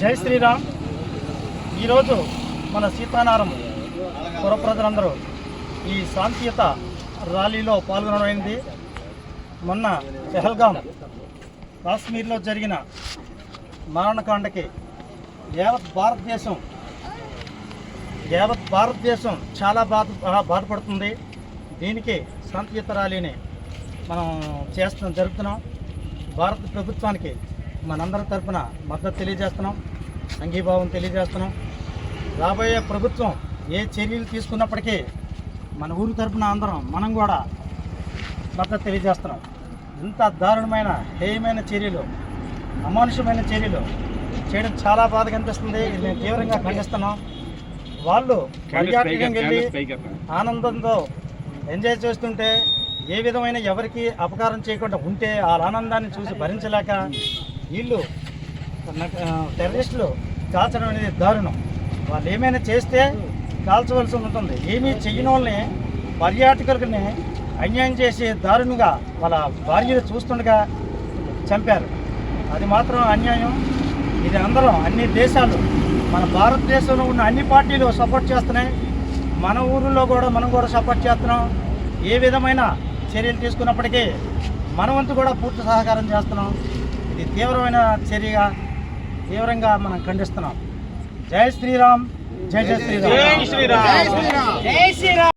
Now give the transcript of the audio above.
జై శ్రీరామ్. ఈరోజు మన సీతానారం పురప్రజలందరూ ఈ శాంతియుత ర్యాలీలో పాల్గొనమైంది మొన్న పెహల్గాం కాశ్మీర్లో జరిగిన మారణకాండకి యావత్ భారతదేశం యావత్ భారతదేశం చాలా బాధ బాధపడుతుంది. దీనికి శాంతియుత ర్యాలీని మనం చేస్తున్నాం జరుపుతున్నాం. భారత ప్రభుత్వానికి మనందరి తరపున మద్దతు తెలియజేస్తున్నాం. అంగీభావం తెలియజేస్తున్నాం. రాబోయే ప్రభుత్వం ఏ చర్యలు తీసుకున్నప్పటికీ మన ఊరి తరపున అందరం మనం కూడా మద్దతు తెలియజేస్తున్నాం. ఇంత దారుణమైన హేయమైన చర్యలు అమానుషమైన చర్యలు చేయడం చాలా బాధ కనిపిస్తుంది ఇది మేము తీవ్రంగా ఖండిస్తున్నాం. వాళ్ళు వెళ్ళి ఆనందంతో ఎంజాయ్ చేస్తుంటే ఏ విధమైన ఎవరికి అపకారం చేయకుండా ఉంటే ఆ ఆనందాన్ని చూసి భరించలేక వీళ్ళు టెర్రరిస్టులు కాల్చడం అనేది దారుణం. వాళ్ళు ఏమైనా చేస్తే కాల్చవలసి ఉంటుంది. ఏమీ చెయ్యని వాళ్ళని పర్యాటకులని అన్యాయం చేసి దారుణంగా వాళ్ళ భార్యను చూస్తుండగా చంపారు. అది మాత్రం అన్యాయం. ఇది అందరం అన్ని దేశాలు మన భారతదేశంలో ఉన్న అన్ని పార్టీలు సపోర్ట్ చేస్తున్నాయి. మన ఊరిలో కూడా మనం కూడా సపోర్ట్ చేస్తున్నాం. ఏ విధమైన చర్యలు తీసుకున్నప్పటికీ మన వంతు కూడా పూర్తి సహకారం చేస్తున్నాం. ఇది తీవ్రమైన చర్యగా తీవ్రంగా మనం ఖండిస్తున్నాం. జై శ్రీరామ్ జై జై శ్రీరామ్. జై శ్రీరామ్.